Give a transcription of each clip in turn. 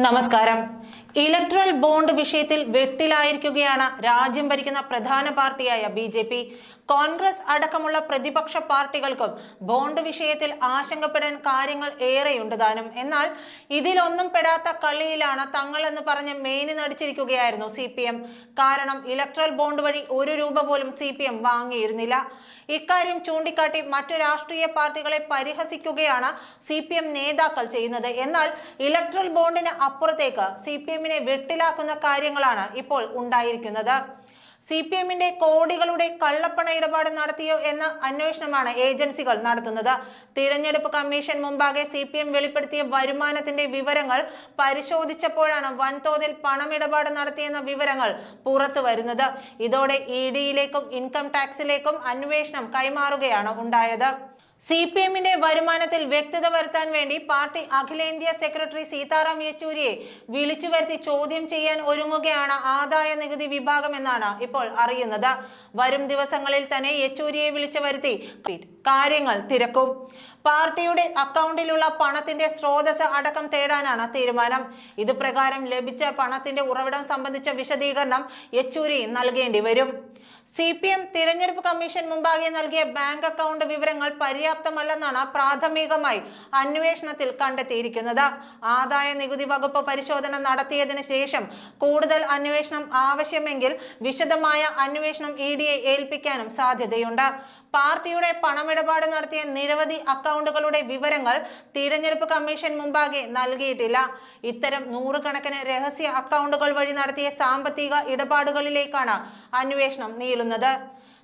നമസ്കാരം. Electoral bond വിഷയത്തിൽ വെട്ടിലായിരിക്കുകയാണ് രാജ്യം ഭരിക്കുന്ന പ്രധാന പാർട്ടിയായ ബി ജെ പി. കോൺഗ്രസ് അടക്കമുള്ള പ്രതിപക്ഷ പാർട്ടികൾക്കും ബോണ്ട് വിഷയത്തിൽ ആശങ്കപ്പെടാൻ കാര്യങ്ങൾ ഏറെയുണ്ട് താനും എന്നാൽ ഇതിലൊന്നും പെടാത്ത കളിയിലാണ് തങ്ങൾ എന്ന് പറഞ്ഞ് മേനി നടിച്ചിരിക്കുകയായിരുന്നു സി പി എം. കാരണം ഇലക്ട്രൽ ബോണ്ട് വഴി ഒരു രൂപ പോലും സി പി എം വാങ്ങിയിരുന്നില്ല. ഇക്കാര്യം ചൂണ്ടിക്കാട്ടി മറ്റു രാഷ്ട്രീയ പാർട്ടികളെ പരിഹസിക്കുകയാണ് സി പി എം നേതാക്കൾ ചെയ്യുന്നത്. എന്നാൽ ഇലക്ട്രൽ ബോണ്ടിന് അപ്പുറത്തേക്ക് സി പി എമ്മിനെ വെട്ടിലാക്കുന്ന കാര്യങ്ങളാണ് ഇപ്പോൾ ഉണ്ടായിരിക്കുന്നത്. സി പി എമ്മിന്റെ കോടികളുടെ കള്ളപ്പണ ഇടപാട് നടത്തിയോ എന്ന അന്വേഷണമാണ് ഏജൻസികൾ നടത്തുന്നത്. തിരഞ്ഞെടുപ്പ് കമ്മീഷൻ മുമ്പാകെ സി പി എം വെളിപ്പെടുത്തിയ വരുമാനത്തിന്റെ വിവരങ്ങൾ പരിശോധിച്ചപ്പോഴാണ് വൻതോതിൽ പണമിടപാട് നടത്തിയെന്ന വിവരങ്ങൾ പുറത്തു വരുന്നത്. ഇതോടെ ഇ ഡിയിലേക്കും ഇൻകം ടാക്സിലേക്കും അന്വേഷണം കൈമാറുകയാണ് ഉണ്ടായത്. സി പി എമ്മിന്റെ വരുമാനത്തിൽ വ്യക്തത വരുത്താൻ വേണ്ടി പാർട്ടി അഖിലേന്ത്യാ സെക്രട്ടറി സീതാറാം യെച്ചൂരിയെ വിളിച്ചു വരുത്തി ചോദ്യം ചെയ്യാൻ ഒരുങ്ങുകയാണ് ആദായ നികുതി വിഭാഗം എന്നാണ് ഇപ്പോൾ അറിയുന്നത്. വരും ദിവസങ്ങളിൽ തന്നെ യെച്ചൂരിയെ വിളിച്ചു വരുത്തി കാര്യങ്ങൾ തിരക്കും. പാർട്ടിയുടെ അക്കൗണ്ടിലുള്ള പണത്തിന്റെ സ്രോതസ് അടക്കം തേടാനാണ് തീരുമാനം. ഇത് പ്രകാരം ലഭിച്ച പണത്തിന്റെ ഉറവിടം സംബന്ധിച്ച വിശദീകരണം യെച്ചൂരി നൽകേണ്ടി വരും. സി പി എം തിരഞ്ഞെടുപ്പ് കമ്മീഷൻ മുമ്പാകെ നൽകിയ ബാങ്ക് അക്കൗണ്ട് വിവരങ്ങൾ പര്യാപ്തമല്ലെന്നാണ് പ്രാഥമികമായി അന്വേഷണത്തിൽ കണ്ടെത്തിയിരിക്കുന്നത്. ആദായ നികുതി വകുപ്പ് പരിശോധന നടത്തിയതിന് ശേഷം കൂടുതൽ അന്വേഷണം ആവശ്യമെങ്കിൽ വിശദമായ അന്വേഷണം ഇ ഡിയെ ഏൽപ്പിക്കാനും സാധ്യതയുണ്ട്. പാർട്ടിയുടെ പണമിടപാട് നടത്തിയ നിരവധി അക്കൗണ്ടുകളുടെ വിവരങ്ങൾ തിരഞ്ഞെടുപ്പ് കമ്മീഷൻ മുമ്പാകെ നൽകിയിട്ടില്ല. ഇത്തരം നൂറുകണക്കിന് രഹസ്യ അക്കൗണ്ടുകൾ വഴി നടത്തിയ സാമ്പത്തിക ഇടപാടുകളിലേക്കാണ് അന്വേഷണം നീളുന്നത്.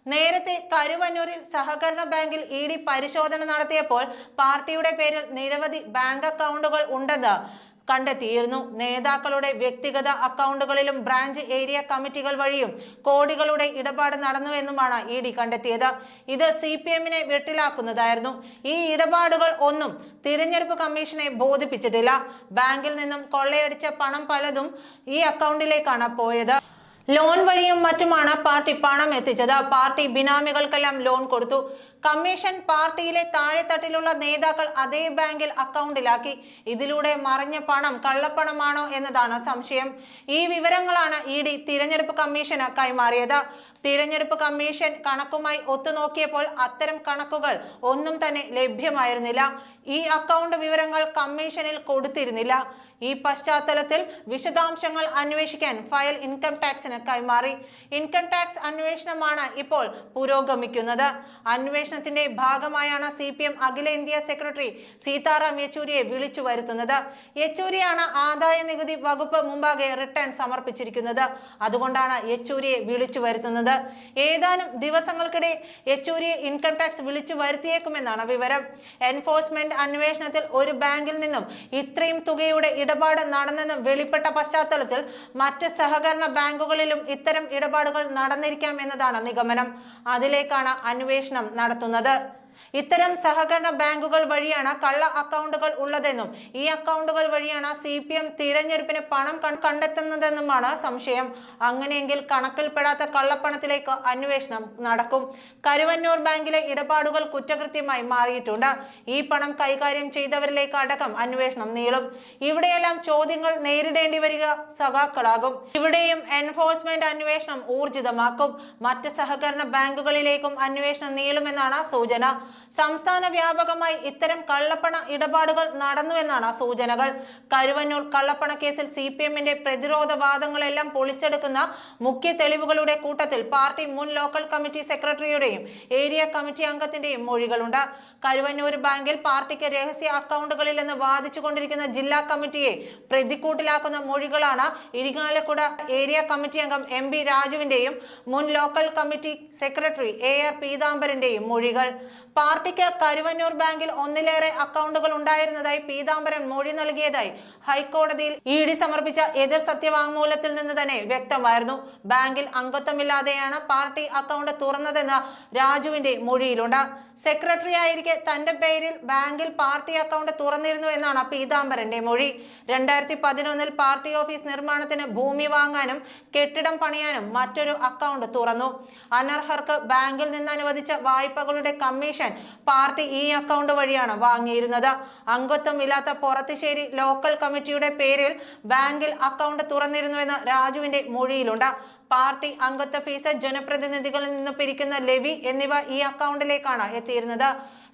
നേരത്തെ കരുവന്നൂരിൽ സഹകരണ ബാങ്കിൽ ഇ ഡി പരിശോധന നടത്തിയപ്പോൾ പാർട്ടിയുടെ പേരിൽ നിരവധി ബാങ്ക് അക്കൗണ്ടുകൾ ഉണ്ടെന്ന് കണ്ടെത്തിയിരുന്നു. നേതാക്കളുടെ വ്യക്തിഗത അക്കൗണ്ടുകളിലും ബ്രാഞ്ച് ഏരിയ കമ്മിറ്റികൾ വഴിയും കോടികളുടെ ഇടപാട് നടന്നുവെന്നുമാണ് ഇ ഡി കണ്ടെത്തിയത്. ഇത് സി പി എമ്മിനെ വെട്ടിലാക്കുന്നതായിരുന്നു. ഈ ഇടപാടുകൾ ഒന്നും തിരഞ്ഞെടുപ്പ് കമ്മീഷനെ ബോധിപ്പിച്ചിട്ടില്ല. ബാങ്കിൽ നിന്നും കൊള്ളയടിച്ച പണം പലതും ഈ അക്കൗണ്ടിലേക്കാണ് പോയത്. ലോൺ വഴിയും മറ്റുമാണ് പാർട്ടി പണം എത്തിച്ചത്. പാർട്ടി ബിനാമികൾക്കെല്ലാം ലോൺ കൊടുത്തു. കമ്മീഷൻ പാർട്ടിയിലെ താഴെത്തട്ടിലുള്ള നേതാക്കൾ അതേ ബാങ്കിൽ അക്കൗണ്ടിലാക്കി. ഇതിലൂടെ മറിഞ്ഞ പണം കള്ളപ്പണമാണോ എന്നതാണ് സംശയം. ഈ വിവരങ്ങളാണ് ഇ ഡി തിരഞ്ഞെടുപ്പ് കമ്മീഷന് കൈമാറിയത്. തിരഞ്ഞെടുപ്പ് കമ്മീഷൻ കണക്കുമായി ഒത്തുനോക്കിയപ്പോൾ അത്തരം കണക്കുകൾ ഒന്നും തന്നെ ലഭ്യമായിരുന്നില്ല. ഈ അക്കൗണ്ട് വിവരങ്ങൾ കമ്മീഷനിൽ കൊടുത്തിരുന്നില്ല. ഈ പശ്ചാത്തലത്തിൽ വിശദാംശങ്ങൾ അന്വേഷിക്കാൻ ഫയൽ ഇൻകം ടാക്സിന് കൈമാറി. ഇൻകം ടാക്സ് അന്വേഷണമാണ് ഇപ്പോൾ പുരോഗമിക്കുന്നത്. അന്വേഷണത്തിന്റെ ഭാഗമായാണ് സി പി എം അഖിലേന്ത്യാ സെക്രട്ടറി സീതാറാം യെച്ചൂരിയെ വിളിച്ചു വരുത്തുന്നത്. യെച്ചൂരിയാണ് ആദായ നികുതി വകുപ്പ് മുമ്പാകെ റിട്ടേൺ സമർപ്പിച്ചിരിക്കുന്നത്. അതുകൊണ്ടാണ് യെച്ചൂരിയെ വിളിച്ചു വരുത്തുന്നത്. ഏതാനും ദിവസങ്ങൾക്കിടെ യെച്ചൂരിയെ ഇൻകം ടാക്സ് വിളിച്ചു വരുത്തിയേക്കുമെന്നാണ് വിവരം. എൻഫോഴ്സ്മെന്റ് അന്വേഷണത്തിൽ ഒരു ബാങ്കിൽ നിന്നും ഇത്രയും തുകയുടെ ഇടപാട് നടന്നെന്ന് വെളിപ്പെട്ട പശ്ചാത്തലത്തിൽ മറ്റ് സഹകരണ ബാങ്കുകളിലും ഇത്തരം ഇടപാടുകൾ നടന്നിരിക്കാം എന്നതാണ് നിഗമനം. അതിലേക്കാണ് അന്വേഷണം നടത്തുന്നത്. santo nadar. ഇത്തരം സഹകരണ ബാങ്കുകൾ വഴിയാണ് കള്ള അക്കൗണ്ടുകൾ ഉള്ളതെന്നും ഈ അക്കൗണ്ടുകൾ വഴിയാണ് സി പി എം തിരഞ്ഞെടുപ്പിന് പണം കണ്ടെത്തുന്നതെന്നുമാണ് സംശയം. അങ്ങനെയെങ്കിൽ കണക്കിൽപ്പെടാത്ത കള്ളപ്പണത്തിലേക്ക് അന്വേഷണം നടക്കും. കരുവന്നൂർ ബാങ്കിലെ ഇടപാടുകൾ കുറ്റകൃത്യമായി മാറിയിട്ടുണ്ട്. ഈ പണം കൈകാര്യം ചെയ്തവരിലേക്ക് അടക്കം അന്വേഷണം നീളും. ഇവിടെയെല്ലാം ചോദ്യങ്ങൾ നേരിടേണ്ടി വരിക സഖാക്കളാകും. ഇവിടെയും എൻഫോഴ്സ്മെന്റ് അന്വേഷണം ഊർജിതമാക്കും. മറ്റ് സഹകരണ ബാങ്കുകളിലേക്കും അന്വേഷണം നീളുമെന്നാണ് സൂചന. സംസ്ഥാന വ്യാപകമായി ഇത്തരം കള്ളപ്പണ ഇടപാടുകൾ നടന്നുവെന്നാണ് സൂചനകൾ. കരുവന്നൂർ കള്ളപ്പണ കേസിൽ സി പി എമ്മിന്റെ പ്രതിരോധ വാദങ്ങളെല്ലാം പൊളിച്ചെടുക്കുന്ന മുഖ്യ തെളിവുകളുടെ കൂട്ടത്തിൽ പാർട്ടി മുൻ ലോക്കൽ കമ്മിറ്റി സെക്രട്ടറിയുടെയും ഏരിയ കമ്മിറ്റി അംഗത്തിന്റെയും മൊഴികളുണ്ട്. കരുവന്നൂർ ബാങ്കിൽ പാർട്ടിക്ക് രഹസ്യ അക്കൗണ്ടുകളിൽ നിന്ന് വാദിച്ചുകൊണ്ടിരിക്കുന്ന ജില്ലാ കമ്മിറ്റിയെ പ്രതിക്കൂട്ടിലാക്കുന്ന മൊഴികളാണ് ഇരിങ്ങാലക്കുട ഏരിയ കമ്മിറ്റി അംഗം എം ബി രാജുവിന്റെയും മുൻ local committee secretary A R പീതാംബരന്റെയും മൊഴികൾ. പാർട്ടിക്ക് കരുവന്നൂർ ബാങ്കിൽ ഒന്നിലേറെ അക്കൗണ്ടുകൾ ഉണ്ടായിരുന്നതായി പീതാംബരൻ മൊഴി നൽകിയതായി ഹൈക്കോടതിയിൽ ഇ ഡി സമർപ്പിച്ച എതിർ സത്യവാങ്മൂലത്തിൽ നിന്ന് തന്നെ വ്യക്തമായിരുന്നു. ബാങ്കിൽ അംഗത്വമില്ലാതെയാണ് പാർട്ടി അക്കൗണ്ട് തുറന്നതെന്ന് രാജുവിന്റെ മൊഴിയിലുണ്ട്. സെക്രട്ടറി ആയിരിക്കെ തന്റെ പേരിൽ ബാങ്കിൽ പാർട്ടി അക്കൗണ്ട് തുറന്നിരുന്നു എന്നാണ് പീതാംബരന്റെ മൊഴി. രണ്ടായിരത്തി പതിനൊന്നിൽ പാർട്ടി ഓഫീസ് നിർമ്മാണത്തിന് ഭൂമി വാങ്ങാനും കെട്ടിടം പണിയാനും മറ്റൊരു അക്കൗണ്ട് തുറന്നു. അനർഹർക്ക് ബാങ്കിൽ നിന്ന് അനുവദിച്ച വായ്പകളുടെ കമ്മീഷൻ പാർട്ടി ഈ അക്കൗണ്ട് വഴിയാണ് വാങ്ങിയിരുന്നത്. അംഗത്വം ഇല്ലാത്ത പുറത്തുശ്ശേരി ലോക്കൽ കമ്മിറ്റിയുടെ പേരിൽ ബാങ്കിൽ അക്കൗണ്ട് തുറന്നിരുന്നുവെന്ന് രാജുവിന്റെ മൊഴിയിലുണ്ട്. പാർട്ടി അംഗത്വ ഫീസ് ജനപ്രതിനിധികളിൽ നിന്ന് പിരിക്കുന്ന ലെവി എന്നിവ ഈ അക്കൗണ്ടിലേക്കാണ് എത്തിയിരുന്നത്.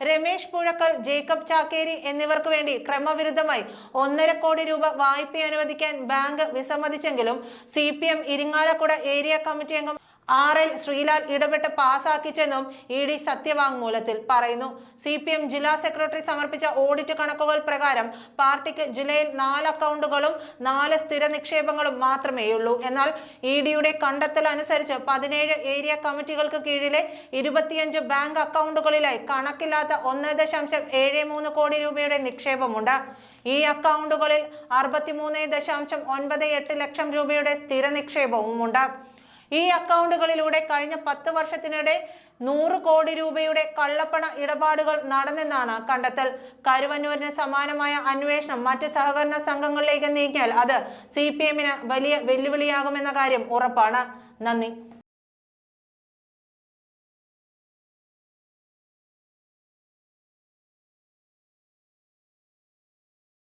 രമേശ് പുഴക്കൽ ജേക്കബ് ചാക്കേരി എന്നിവർക്ക് വേണ്ടി ക്രമവിരുദ്ധമായി ഒന്നര കോടി രൂപ വായ്പ അനുവദിക്കാൻ bank വിസമ്മതിച്ചെങ്കിലും C P M Irinjalakuda area committee അംഗം ആർ എൽ ശ്രീലാൽ ഇടപെട്ട് പാസാക്കിച്ചെന്നും ഇ ഡി സത്യവാങ്മൂലത്തിൽ പറയുന്നു. സി പി എം ജില്ലാ സെക്രട്ടറി സമർപ്പിച്ച ഓഡിറ്റ് കണക്കുകൾ പ്രകാരം പാർട്ടിക്ക് ജില്ലയിൽ നാല് അക്കൗണ്ടുകളും നാല് സ്ഥിര നിക്ഷേപങ്ങളും മാത്രമേയുള്ളൂ. എന്നാൽ ഇ ഡിയുടെ കണ്ടെത്തൽ അനുസരിച്ച് പതിനേഴ് ഏരിയ കമ്മിറ്റികൾക്ക് കീഴിലെ ഇരുപത്തിയഞ്ച് ബാങ്ക് അക്കൗണ്ടുകളിലായി കണക്കില്ലാത്ത ഒന്ന് ദശാംശം ഏഴ് മൂന്ന് കോടി രൂപയുടെ നിക്ഷേപമുണ്ട്. ഈ അക്കൗണ്ടുകളിൽ അറുപത്തിമൂന്ന് ദശാംശം ഒൻപത് എട്ട് ലക്ഷം രൂപയുടെ സ്ഥിര നിക്ഷേപവും നിക്ഷേപവുമുണ്ട്. ഈ അക്കൗണ്ടുകളിലൂടെ കഴിഞ്ഞ പത്ത് വർഷത്തിനിടെ നൂറ് കോടി രൂപയുടെ കള്ളപ്പണ ഇടപാടുകൾ നടന്നെന്നാണ് കണ്ടെത്തൽ. കരുവന്നൂരിന് സമാനമായ അന്വേഷണം മറ്റ് സഹകരണ സംഘങ്ങളിലേക്ക് നീക്കിയാൽ അത് സി വലിയ വെല്ലുവിളിയാകുമെന്ന കാര്യം ഉറപ്പാണ്. നന്ദി.